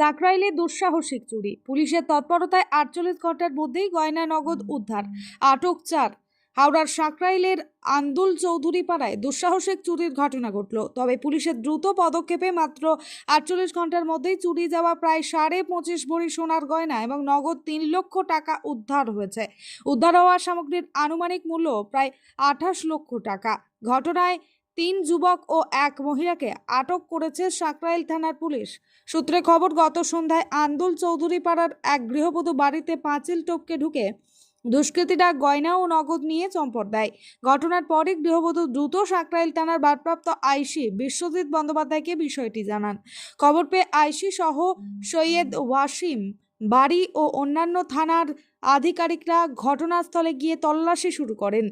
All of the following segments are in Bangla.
চাকরাইলে দুঃসাহসিক চুরি পুলিশের তৎপরতায় আটচল্লিশ ঘন্টার মধ্যেই গয়না নগদ উদ্ধার আটক চার হাওড়ার সাঁকরাইলের আন্দুল চৌধুরী পাড়ায় দুঃসাহসিক চুরির ঘটনা ঘটল তবে পুলিশের দ্রুত পদক্ষেপে মাত্র আটচল্লিশ ঘন্টার মধ্যেই চুরি যাওয়া প্রায় সাড়ে পঁচিশ ভরি সোনার গয়না এবং নগদ তিন লক্ষ টাকা উদ্ধার হয়েছে উদ্ধার হওয়া সামগ্রীর আনুমানিক মূল্য প্রায় আঠাশ লক্ষ টাকা ঘটনায় তিন যুবক ও এক মহিলাকে আটক করেছে সাকরাইল থানার পুলিশ সূত্রে খবর গত সন্ধ্যায় আন্দুল চৌধুরী পাড়ার এক গৃহবধূ বাড়িতে পাঁচিল টপকে ঢুকে দুষ্কৃতীরা গয়না ও নগদ নিয়ে চম্পট দেয় ঘটনার পরে গৃহবধূ দ্রুত সাকরাইল থানার ভারপ্রাপ্ত আইসি বিশ্বজিৎ বন্দ্যোপাধ্যায়কে বিষয়টি জানান খবর পেয়ে আইসি সহ সৈয়দ ওয়াসিম বাড়ি ও অন্যান্য থানার আধিকারিকরা ঘটনাস্থলে গিয়ে তল্লাশি শুরু করেন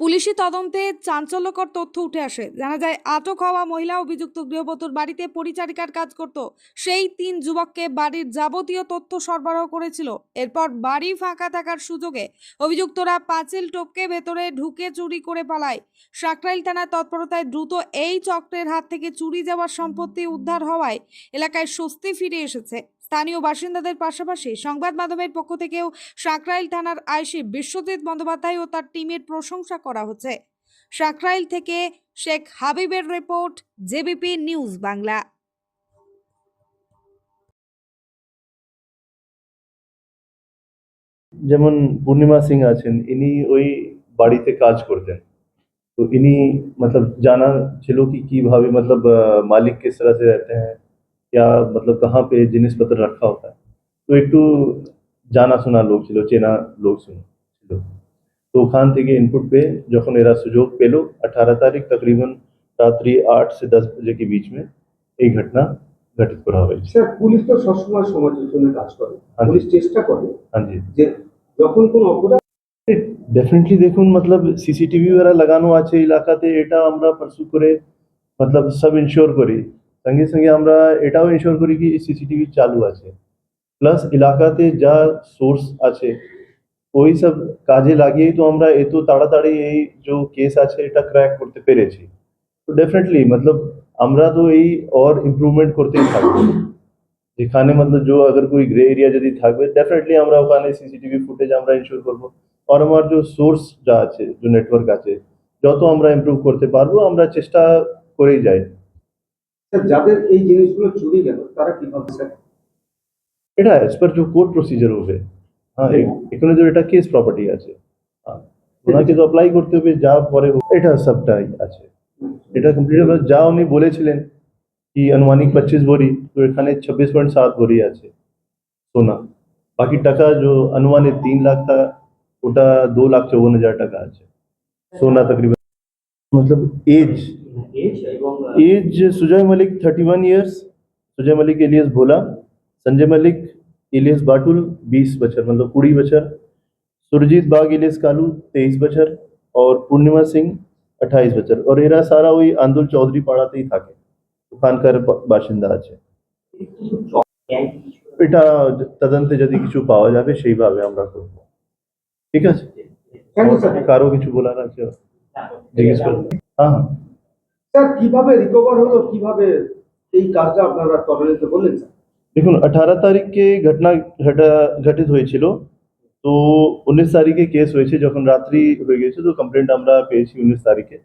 পুলিশি তদন্তে চাঞ্চল্যকর তথ্য উঠে আসে জানা যায় আটক হওয়া মহিলা অভিযুক্ত গৃহবধূর বাড়িতে পরিচারিকার কাজ করত সেই তিন যুবককে বাড়ির যাবতীয় তথ্য সরবরাহ করেছিল এরপর বাড়ি ফাঁকা থাকার সুযোগে অভিযুক্তরা পাঁচিল টপকে ভেতরে ঢুকে চুরি করে পালায় সাকরাইল থানার তৎপরতায় দ্রুত এই চক্রের হাত থেকে চুরি যাওয়ার সম্পত্তি উদ্ধার হওয়ায় এলাকায় স্বস্তি ফিরে এসেছে স্থানীয় বাসিন্দাদের পাশাপাশি সংবাদ মাধ্যমের পক্ষ থেকেও সাঁকরাইল থানার আইসি বিশ্বজিৎ বন্দ্যোপাধ্যায় ও তার টিমের প্রশংসা করা হচ্ছে সাঁকরাইল থেকে শেখ হাবিবের রিপোর্ট জেবিপি নিউজ বাংলা যেমন পূর্ণিমা সিং আছেন ইনি ওই বাড়িতে কাজ করতেন তো ইনি মতলব জানা ছিল কি কিভাবে মতলব মালিক मालिक किस तरह या मतलब कहाँ पे जिनिस रखा होता है তো একটু জানা শোনা লোক ছিল চেনা লোক ছিল তো ওখান থেকে ইনপুট পেয়ে যখন এরা সুযোগ পেল আঠারো তারিখ তকরিবন রাত্রি আট সে দশ বাজে কি বিচ এই ঘটনা ঘটিত করা হয়েছে পুলিশ তো সবসময় সমাজের জন্য কাজ করে পুলিশ চেষ্টা করে যে যখন কোনো অপরাধ ডেফিনেটলি দেখুন মতলব সিসিটিভি ওরা লাগানো আছে এলাকাতে এটা আমরা পারসু করে মতলব সব ইনশিওর করি সঙ্গে সঙ্গে আমরা এটাও ইনশিওর করি কি সিসিটিভি চালু আছে প্লাস এলাকাতে যা সোর্স আছে ওই সব কাজে লাগিয়েই তো আমরা এত তাড়াতাড়ি এই যে কেস আছে এটা ক্র্যাক করতে পেরেছি তো ডেফিনেটলি মতলব আমরা তো এই অর ইম্প্রুভমেন্ট করতেই থাকবো যেখানে মতলব যে अगर कोई গ্রে এরিয়া যদি থাকবে ডেফিনেটলি আমরা ওখানে সিসিটিভি ফুটেজ আমরা ইনশিওর করবো আর আমার যে সোর্স যা আছে যে নেটওয়ার্ক আছে যত আমরা ইমপ্রুভ করতে পারবো আমরা চেষ্টা করেই যাই যাদের এই জিনিসগুলো চুরি গেল তারা কিভাবে স্যার এটা অ্যাজ পার যে কোর্ট প্রসিজার হবে হ্যাঁ এখানে যে এটা কেস প্রপার্টি আছে ওনাকে তো অ্যাপ্লাই করতে হবে যা পরে এটা সবটাই আছে এটা কমপ্লিট যা উনি বলেছিলেন কি আনুমানিক পঁচিশ বড়ি তো এখানে ছাব্বিশ পয়েন্ট সাত বড়ি আছে সোনা বাকি টাকা যে আনুমানিক তিন লাখ টাকা ওটা দু লাখ চৌবন হাজার টাকা আছে সোনা তকরিবন मतलब एज एज এবং age Sujoy Mallick 31 years Sujoy Mallick alias Bhola Sanjay Malik alias Batul 20 बचर मतलब कुड़ी बचर सुरजीत बाग एलियस कालू 23 बचर और पूर्णिमा सिंह 28 बचर और एरा सारा वही आंदुल चौधरी पाड़ा ते ही था के खानकार বাসিন্দা আছে এটা তদন্তে যদি কিছু পাওয়া যাবে সেইভাবে আমরা করব ঠিক আছে কারো কিছু বলার আছে হ্যাঁ স্যার কিভাবে রিকভার হলো কিভাবে এই কাজটা আপনারা করালেন তো বলেন দেখুন 18 তারিখ কে ঘটনা ঘটেছিল তো 19 তারিখ কেস হয়েছে যখন রাত্রি হয়ে গেছে তো কমপ্লেন্ট আমরা পেস ইউনিস তারিখে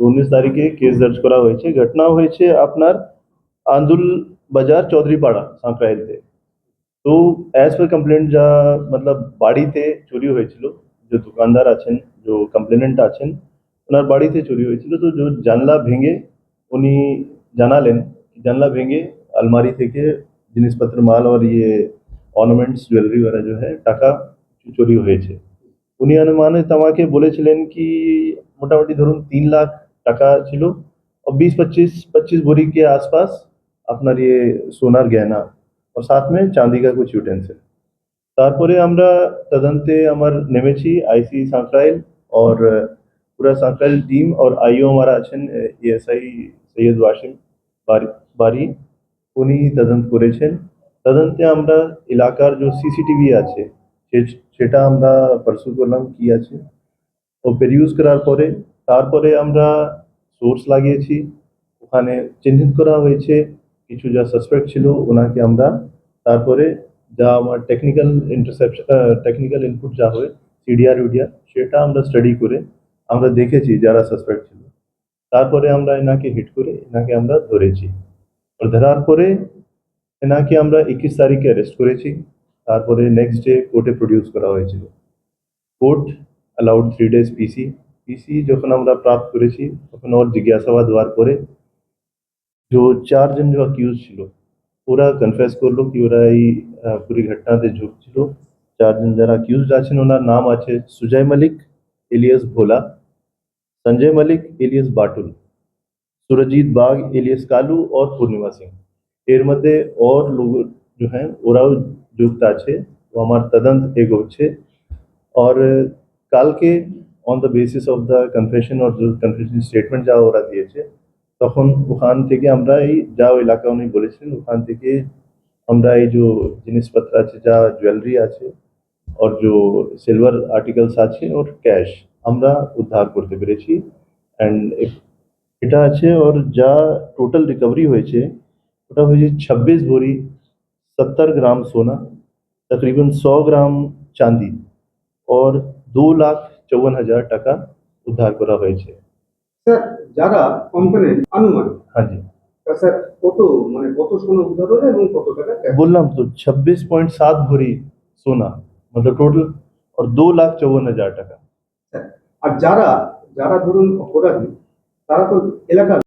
20 তারিখ কেস দর্জ করা হয়েছে ঘটনা হয়েছে আপনার আন্ডুল বাজার চৌধুরী পাড়া সাকরাইতে তো অ্যাজ ফর কমপ্লেন্ট যা मतलब বাড়িতে চুরি হয়েছিল যে দোকানদার আছেন যে কমপ্লেনেন্ট আছেন সোনার বাড়ি থেকে চুরি হয়েছিল তো যে জানলা ভেঙে উনি জানালেন যে জানলা ভেঙে আলমারি থেকে জিনিসপত্র মাল আর এই অর্নামেন্টস জুয়েলারি वगैरह जो है টাকা চুরি হয়েছে উনি অনুমানে তমাকে বলেছেন কি মোটামুটি ধরুন 3 लाख টাকা ছিল 20 25 25 বুরি কে আশেপাশে আপনার এই সোনার গহনা আর সাথে चांदी का कुछ यूटेंसिल তারপরে আমরা তদন্তে আমার নেমেছি আইসি সাইফ্রাইল और पूरा साकल टीम और आईओ हमारा अचन एएसआई सैयद वाशिम বাড়ি উনি তদন্ত করেছেন তদন্তে আমরা এলাকার যে সিসিটিভি আছে সেটা আমরা পরশু করলাম কি আছে ও পেরিউজ করার পরে তারপরে আমরা সোর্স লাগিয়েছি ওখানে চিহ্নিত করা হয়েছে কিছু যা সাসপেক্ট ছিল ওনাকে আমরা তারপরে যা আমার টেকনিক্যাল ইন্টারসেপশন টেকনিক্যাল ইনপুট যা হয় সিডিআর ইউডিআর সেটা আমরা স্টাডি করে আমরা দেখেছি যারা সাসপেক্ট ছিল তারপরে আমরা ইনাকে হিট করে ইনাকে আমরা ধরেছি ধরার পরে ইনাকে আমরা 21 তারিখ এরেস্ট করেছি তারপরে নেক্সট ডে কোর্টে प्रोड्यूस করা হয়েছিল court allowed 3 days PC PC যখন আমরা প্রাপ্ত করেছি তখন ওর দিঘ্যা সাবাদ ওয়ার পরে যে চার্জ ইন যে অ্যাকিউজ ছিল ওরা কনফেস করল যে ওরা এই পুরো ঘটনারতে জড়িত চার্জ ইন যারা অ্যাকিউজ আছেন ওনার নাম আছে Sujoy Malik alias Bhola Sanjay Malik alias Batul Surajit Bag alias Kalu और पूर्णिमा सिंह एर मध्य और लोग जो हैं उराव जुगता छे वो हमारे तदंत एगो छे और काल के on the basis of the confession और जो कन्फेशन स्टेटमेंट যা ওরা দিয়েছে তখন ওখান থেকে আমরা এই যা এলাকা উনি বলেছিলেন ওখান থেকে আমরা এই যে জিনিসপত্র আছে যা জুয়েলারি আছে और जो सिल्वर आर्टिकल्स আছে और कैश আমরা উদ্ধার করতে পেরেছি অ্যান্ড এটা আছে ওর যা টোটাল রিকভারি হয়েছে ওটা হয়েছে ছাব্বিশ ভরি সত্তর গ্রাম সোনা তকরিবন সো গ্রাম চাঁদি ওর দু লাখ চৌবন হাজার টাকা উদ্ধার করা হয়েছে স্যার যারা কোম্পানির অনুমান হ্যাঁ জি স্যার কত মানে কত সোনা উদ্ধার হলো এবং কত টাকা বললাম তো ছাব্বিশ পয়েন্ট সাত ভরি সোনা মতলব টোটাল আর দু লাখ चौवन हजार टका আর যারা যারা ধরুন অপরাধী তারা তো এলাকার